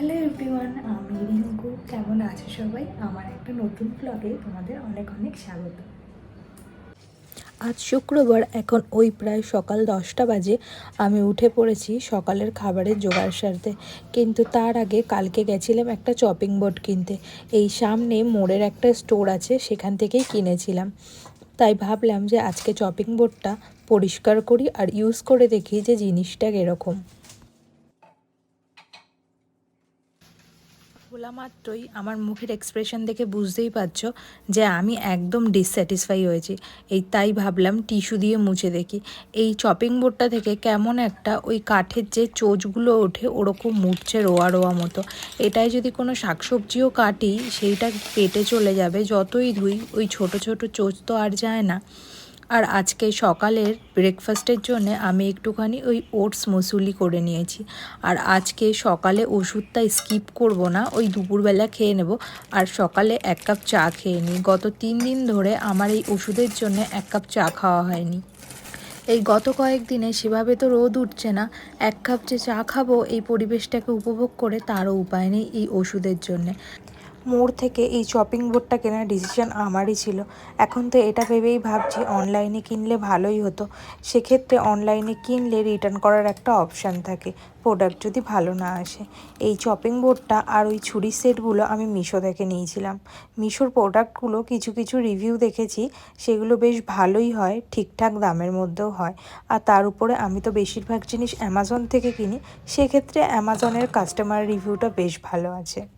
Hello everyone, আমি রিঙ্কু। কেমন আছো সবাই? আমার একটা নতুন ব্লগে তোমাদের অনেক অনেক স্বাগত। আজ শুক্রবার, এখন ওই প্রায় সকাল দশটা বাজে। আমি উঠে পড়েছি সকালের খাবারের জোগাড় সারতে। কিন্তু তার আগে কালকে গেছিলাম একটা চপিং বোর্ড কিনতে। এই সামনে মোড়ের একটা স্টোর আছে, সেখান থেকেই কিনেছিলাম। তাই ভাবলাম যে আজকে চপিং বোর্ডটা পরিষ্কার করি আর ইউজ করে দেখি যে জিনিসটা কীরকম। খোলা মাত্রই আমার মুখের এক্সপ্রেশন দেখে বুঝতেই পারছ যে আমি একদম ডিসস্যাটিসফাই হয়েছি। এই তাই ভাবলাম টিস্যু দিয়ে মুছে দেখি। এই চপিং বোর্ডটা থেকে কেমন একটা ওই কাঠের যে চোচগুলো ওঠে ওরকম মুটছে রোয়া রোয়া মতো। এটাই যদি কোনো শাকসবজিও কাটি, সেইটা পেটে চলে যাবে। যতই ধুই, ওই ছোট ছোট চোচ তো আর যায় না। আর আজকে সকালের ব্রেকফাস্টের জন্য আমি একটুখানি ওই ওটস মসুলি করে নিয়েছি। আর আজকে সকালে ওষুধটা স্কিপ করব না, ওই দুপুরবেলা খেয়ে নেব। আর সকালে এক কাপ চা খেয়ে নিই। গত তিন দিন ধরে আমার এই ওষুধের জন্য এক কাপ চা খাওয়া হয়নি। এই গত কয়েকদিনে সেভাবে তো রোদ উঠছে না, এক কাপ যে চা খাব, এই পরিবেশটাকে উপভোগ করে তারও উপায় নেই এই ওষুধের জন্যে। মোড় থেকে এই চপিং বোর্ডটা কেনার ডিসিশন আমারই ছিল। এখন তো এটা ভেবেই ভাবছি অনলাইনে কিনলে ভালোই হতো। সেক্ষেত্রে অনলাইনে কিনলে রিটার্ন করার একটা অপশান থাকে প্রোডাক্ট যদি ভালো না আসে। এই চপিং বোর্ডটা আর ওই ছুরির সেটগুলো আমি মিশো থেকে নিয়েছিলাম। মিশোর প্রোডাক্টগুলো কিছু কিছু রিভিউ দেখেছি, সেগুলো বেশ ভালোই হয়, ঠিকঠাক দামের মধ্যেও হয়। আর তার উপরে আমি তো বেশিরভাগ জিনিস অ্যামাজন থেকে কিনি, সেক্ষেত্রে অ্যামাজনের কাস্টমার রিভিউটা বেশ ভালো আছে।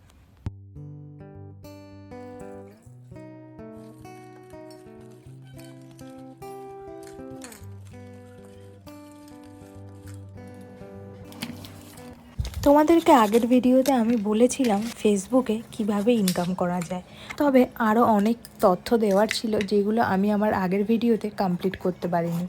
তোমাদেরকে আগের ভিডিওতে আমি বলেছিলাম ফেসবুকে কীভাবে ইনকাম করা যায়। তবে আরও অনেক তথ্য দেওয়ার ছিল যেগুলো আমি আমার আগের ভিডিওতে কমপ্লিট করতে পারিনি।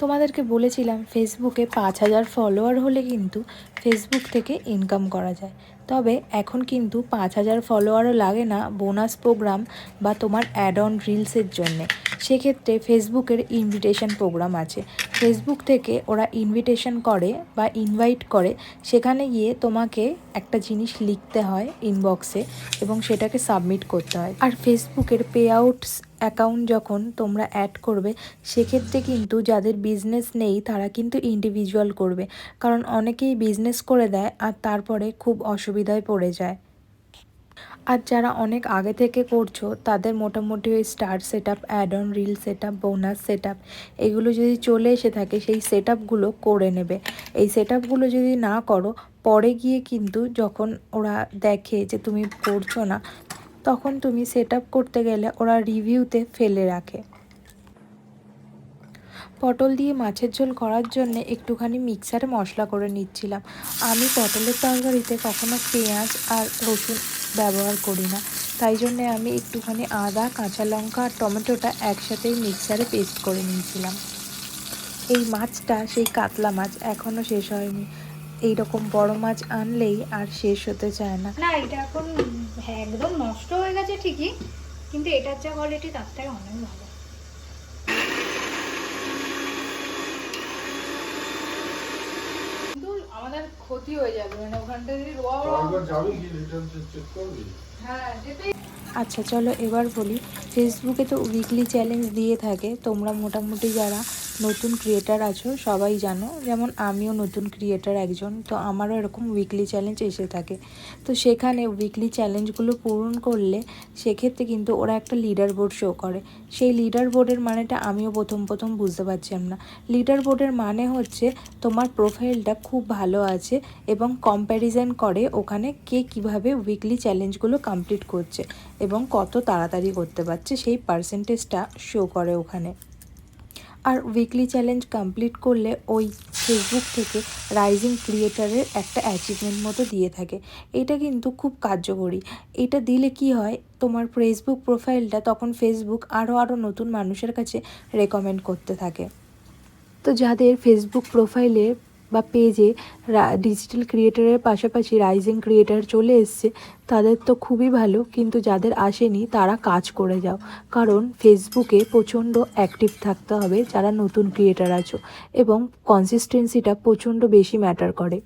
তোমাদেরকে বলেছিলাম ফেসবুকে পাঁচ হাজার ফলোয়ার হলে কিন্তু ফেসবুক থেকে ইনকাম করা যায়। তবে এখন কিন্তু পাঁচ হাজার ফলোয়ারও লাগে না বোনাস প্রোগ্রাম বা তোমার অ্যাড অন রিলসের জন্যে। সেক্ষেত্রে ফেসবুকের ইনভিটেশন প্রোগ্রাম আছে। ফেসবুক থেকে ওরা ইনভিটেশন করে বা ইনভাইট করে, সেখানে গিয়ে তোমাকে একটা জিনিস লিখতে হয় ইনবক্সে এবং সেটাকে সাবমিট করতে হয়। আর ফেসবুকের পে আউটস অ্যাকাউন্ট যখন তোমরা অ্যাড করবে, সেক্ষেত্রে কিন্তু যাদের বিজনেস নেই, তারা কিন্তু ইন্ডিভিজুয়াল করবে। কারণ অনেকেই বিজনেস করে দেয় আর তারপরে খুব অসুবিধায় পড়ে যায়। আর যারা অনেক আগে থেকে করছ, তাদের মোটামুটি ওই star set up add on reel set up bonus set up এগুলো যদি চলে এসে থাকে, সেই সেট আপগুলো করে নেবে। এই সেট আপগুলো যদি না করো, পরে গিয়ে কিন্তু যখন ওরা দেখে যে তুমি করছ না, তখন তুমি সেট আপ করতে গেলে ওরা রিভিউতে ফেলে রাখে। পটল দিয়ে মাছের ঝোল করার জন্য একটুখানি মিক্সারে মশলা করে নিচ্ছিলাম। আমি পটলের তরকারিতে কখনো পেঁয়াজ আর রসুন ব্যবহার করি না। তাই জন্যে আমি একটুখানি আদা, কাঁচা লঙ্কা আর টমেটোটা একসাথেই মিক্সারে পেস্ট করে নিয়েছিলাম। এই মাছটা, সেই কাতলা মাছ এখনও শেষ হয়নি। এই রকম বড় মাছ আনলেই আর শেষ হতে চায় না। না, এটা এখন একদম নষ্ট হয়ে গেছে ঠিকই, কিন্তু এটার যা কোয়ালিটি তার থেকে অনেক ভালো কিন্তু আমাদের ক্ষতি হয়ে যাবে মানে ওখানটা যদি রোয়া একবার যাবি কি রিটার্ন চেক করবি। হ্যাঁ যেতেই আচ্ছা চলো এবার বলি ফেসবুকে তো উইকলি চ্যালেঞ্জ দিয়ে থাকে তোমরা মোটামুটি যারা নতুন ক্রিয়েটার আছো, সবাই জানো। যেমন আমিও নতুন ক্রিয়েটার একজন, তো আমারও এরকম উইকলি চ্যালেঞ্জ এসে থাকে। তো সেখানে উইকলি চ্যালেঞ্জগুলো পূরণ করলে সেক্ষেত্রে কিন্তু ওরা একটা লিডার বোর্ড শো করে। সেই লিডার বোর্ডের মানেটা আমিও প্রথম প্রথম বুঝতে পারছিলাম না। লিডার বোর্ডের মানে হচ্ছে তোমার প্রোফাইলটা খুব ভালো আছে এবং কম্প্যারিজন করে ওখানে কে কীভাবে উইকলি চ্যালেঞ্জগুলো কমপ্লিট করছে এবং কত তাড়াতাড়ি করতে পারছে, সেই পার্সেন্টেজটা শো করে ওখানে। আর উইকলি চ্যালেঞ্জ কমপ্লিট করলে ওই ফেসবুক থেকে রাইজিং ক্রিয়েটারের একটা অ্যাচিভমেন্ট মতো দিয়ে থাকে। এটা কিন্তু খুব কার্যকরী। এটা দিলে কি হয়? তোমার ফেসবুক প্রোফাইলটা তখন ফেসবুক আরও আরও নতুন মানুষের কাছে রেকমেন্ড করতে থাকে। তো যাদের ফেসবুক প্রোফাইলে বা পেজে ডিজিটাল ক্রিয়েটারের পাশাপাশি রাইজিং ক্রিয়েটার চলে এসছে, তাদের তো খুবই ভালো, কিন্তু যাদের আসেনি তারা কাজ করে যাও। কারণ ফেসবুকে প্রচণ্ড অ্যাক্টিভ থাকতে হবে যারা নতুন ক্রিয়েটার আছো এবং কনসিস্টেন্সিটা প্রচণ্ড বেশি ম্যাটার করে।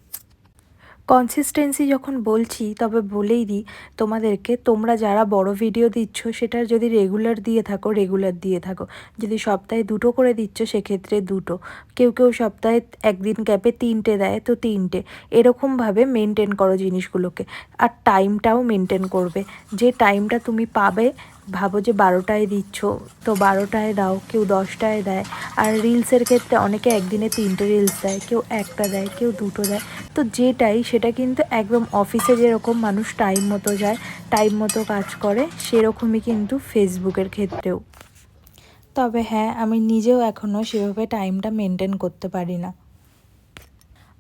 কনসিস্টেন্সি যখন বলছি, তবে বলেই দিই তোমাদেরকে, তোমরা যারা বড় ভিডিও দিচ্ছ, সেটার যদি রেগুলার দিয়ে থাকো রেগুলার দিয়ে থাকো। যদি সপ্তাহে দুটো করে দিচ্ছ, সেক্ষেত্রে দুটো। কেউ কেউ সপ্তাহে একদিন গ্যাপে তিনটে দেয়, তো তিনটে। এরকমভাবে মেনটেন করো জিনিসগুলোকে। আর টাইমটাও মেনটেন করবে। যে টাইমটা তুমি পাবে ভাবো যে বারোটায় দিচ্ছ, তো বারোটায় দাও, কেউ দশটায় দেয়। আর রিলসের ক্ষেত্রে অনেকে একদিনে তিনটে রিলস দেয়, কেউ একটা দেয়, কেউ দুটো দেয়। তো যেটাই, সেটা কিন্তু একদম অফিসে যেরকম মানুষ টাইম মতো যায় টাইম মতো কাজ করে, সেরকমই কিন্তু ফেসবুকের ক্ষেত্রেও। তবে হ্যাঁ আমি নিজেও এখনও সেভাবে টাইমটা মেনটেন করতে পারি না।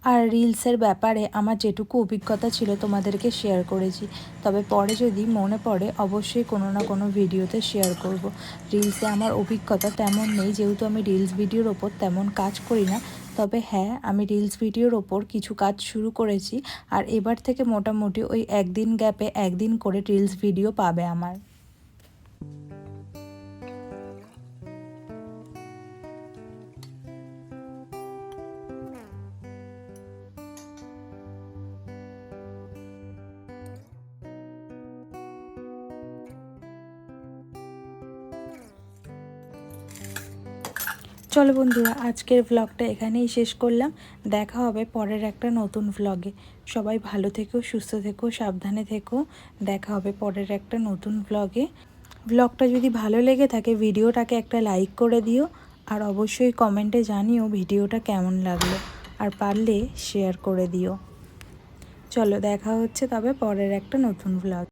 আর রিলসের ব্যাপারে আমার যেটুকু অভিজ্ঞতা ছিল তোমাদেরকে শেয়ার করেছি। তবে পরে যদি মনে পড়ে, অবশ্যই কোনো না কোনো ভিডিওতে শেয়ার করব। রিলসে আমার অভিজ্ঞতা তেমন নেই, যেহেতু আমি রিলস ভিডিওর ওপর তেমন কাজ করি না। তবে হ্যাঁ আমি রিলস ভিডিওর ওপর কিছু কাজ শুরু করেছি, আর এবার থেকে মোটামুটি ওই একদিন গ্যাপে একদিন করে রিলস ভিডিও পাবে আমার। চলো বন্ধুরা, আজকের ভ্লগটা এখানেই শেষ করলাম। দেখা হবে পরের একটা নতুন ভ্লগে সবাই ভালো থেকো, সুস্থ থেকো, সাবধানে থেকো। দেখা হবে পরের একটা নতুন ভ্লগে ভ্লগটা যদি ভালো লেগে থাকে, ভিডিওটাকে একটা লাইক করে দিও। আর অবশ্যই কমেন্টে জানিও ভিডিওটা কেমন লাগল। আর পারলে শেয়ার করে দিও। চলো, দেখা হচ্ছে তবে পরের একটা নতুন ভ্লগ